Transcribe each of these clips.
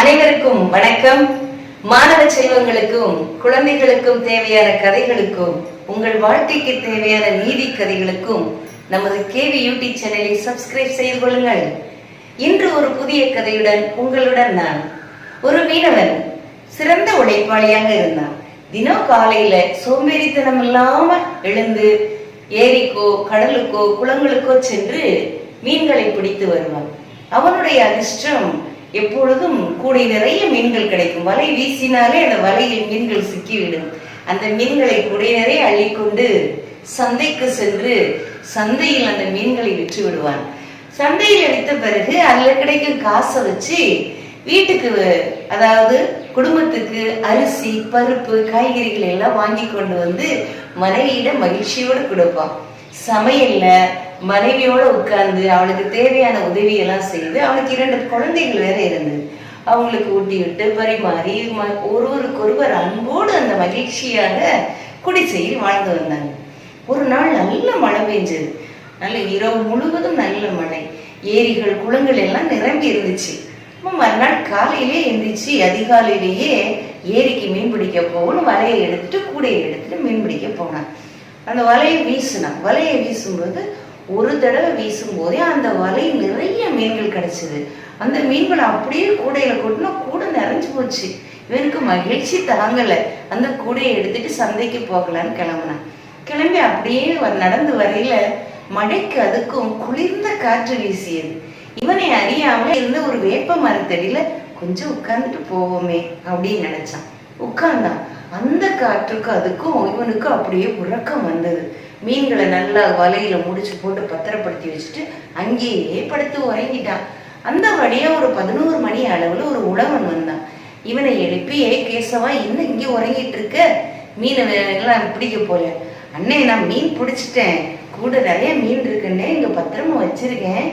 அனைவருக்கும் வணக்கம். மாணவ செல்வங்களுக்கும் குழந்தைகளுக்கும் தேவையான கதைகளுக்கும் உங்கள் வாழ்க்கைக்கு தேவையான நீதி கதைகளுக்கும் நமது கேவி யூடியூப் சேனலை சப்ஸ்கிரைப் செய்து கொள்ளுங்கள். இன்று ஒரு புதிய கதையுடன் உங்களுடன் நான் ஒரு மீனவன் சிறந்த உழைப்பாளியாக இருந்தான். தினம் காலையில சோம்பேறித்தனம் இல்லாம எழுந்து ஏரிக்கோ கடலுக்கோ குளங்களுக்கோ சென்று மீன்களை பிடித்து வருவான். அவனுடைய அதிர்ஷ்டம் எப்பொழுதும் கூடை நிறைய மீன்கள் கிடைக்கும். வலை வீசினாலே அந்த வலையில் மீன்கள் சிக்கிவிடும். அந்த மீன்களை கூடை நிறைய அள்ளிக்கொண்டு சந்தைக்கு சென்று சந்தையில் அந்த மீன்களை விற்று விடுவான் சந்தையில் எடுத்த பிறகு அதுல கிடைக்கும் காசை வச்சு வீட்டுக்கு அதாவது குடும்பத்துக்கு அரிசி பருப்பு காய்கறிகள் எல்லாம் வாங்கி கொண்டு வந்து மனைவியிட மகிழ்ச்சியோடு கொடுப்பான். சமையல்ல மனைவியோட உட்கார்ந்து அவளுக்கு தேவையான உதவியெல்லாம் செய்து அவளுக்கு இரண்டு குழந்தைகள் வேற இருந்தது. அவங்களுக்கு ஊட்டி விட்டு பரிமாறி ம- ஒருவருக்கொருவர் அன்போடு அந்த மகிழ்ச்சியாக குடிசையில் வாழ்ந்து வந்தாங்க. ஒரு நாள் நல்ல மழை பெஞ்சது. நல்ல இரவு முழுவதும் நல்ல மழை. ஏரிகள் குளங்கள் எல்லாம் நிரம்பி இருந்துச்சு. மறுநாள் காலையிலே எழுந்திரிச்சு அதிகாலையிலேயே ஏரிக்கு மீன் பிடிக்க போகணும். வலையை எடுத்துட்டு கூடையை எடுத்துட்டு மீன் பிடிக்க போனான். அந்த வலையை வீசினான். வலையை வீசும்போது ஒரு தடவை வீசும் போதே அந்த வலை நிறைய மீன்கள் கிடைச்சிது. அந்த மீன்கள் அப்படியே கூடையில கொட்டினா கூடை நிறைஞ்சு போச்சு. இவனுக்கு மகிழ்ச்சி தாங்கலை. அந்த கூடையை எடுத்துட்டு சந்தைக்கு போகலான்னு கிளம்புனான். கிளம்பி அப்படியே நடந்து வரையில மழைக்கு அதுக்கும் குளிர்ந்த காற்று வீசியது. இவனை அறியாம இருந்த ஒரு வேப்ப மரத்தடியில கொஞ்சம் உட்கார்ந்துட்டு போவோமே அப்படின்னு நினைச்சான். உட்கார்ந்தான். அந்த காற்றுக்கும் அதுக்கும் இவனுக்கு அப்படியே உறக்கம் வந்தது. மீன்களை நல்லா வலையில முடிச்சு போட்டு பத்திரப்படுத்தி வச்சுட்டு அங்கேயே படுத்து உறங்கிட்டான் அந்த வழியா ஒரு பதினோரு மணி அளவுல ஒரு உழவன் வந்தான். இவனை எழுப்பி ஏ கேசவா என்ன இங்கே உறங்கிட்டு இருக்க மீனை எல்லாம் பிடிக்க போல. அண்ணே நான் மீன் பிடிச்சிட்டேன். கூட நிறைய மீன் இருக்குன்னே இங்க பத்திரமா வச்சிருக்கேன்.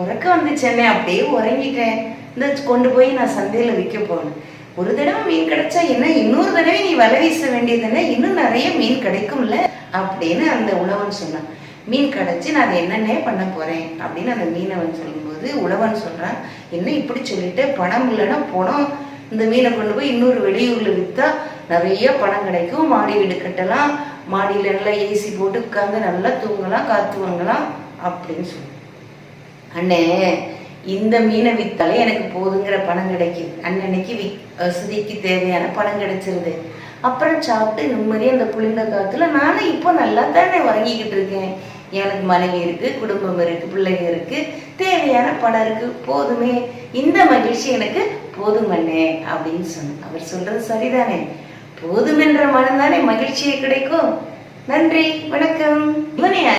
உறக்க வந்துச்சேன்னே அப்படியே உறங்கிட்டேன். இந்த கொண்டு போய் நான் சந்தையில விற்க போனேன் ஒரு தடவை மீன் கிடைச்சா என்ன இன்னொரு தடவை நீ வலை வீச வேண்டியதுன்னா இன்னும் நிறைய மீன் கிடைக்கும்ல? அப்படின்னு அந்த உழவன் சொன்னான் மீன் கிடைச்சு நான் அதை என்னென்ன பண்ண போறேன். அப்படின்னு அந்த மீனவன் சொல்லும்போது உழவன் சொல்றான் என்ன இப்படி சொல்லிட்டு பணம் இல்லைன்னா பணம் இந்த மீனை கொண்டு போய் இன்னொரு வெளியூர்ல வித்தா நிறைய பணம் கிடைக்கும். மாடி வீடு கட்டலாம். மாடியில நல்லா ஏசி போட்டு உட்காந்து நல்லா தூங்கலாம். காத்து வாங்கலாம். அப்படின்னு சொல்லி அண்ணே இந்த மீனை வித்தாலே எனக்கு போதுங்கிற பணம் கிடைக்கும் அன்னன்னைக்கு வி வசதிக்கு தேவையான பணம் கிடைச்சிருது. அப்புறம் சாப்பிட்டு நிம்மதியாக அந்த குளிர்ந்த காத்துல நானும் இப்போ நல்லா தானே வழங்கிக்கிட்டு இருக்கேன். எனக்கு மனைவி இருக்கு குடும்பம் இருக்கு பிள்ளைங்க இருக்கு தேவையான பணம் இருக்கு போதுமே. இந்த மகிழ்ச்சி எனக்கு போதும் அப்படின்னு சொன்னேன் அவர் சொல்றது சரிதானே. போதுமென்ற மனம் தானே மகிழ்ச்சியை கிடைக்கும். நன்றி வணக்கம். இவனை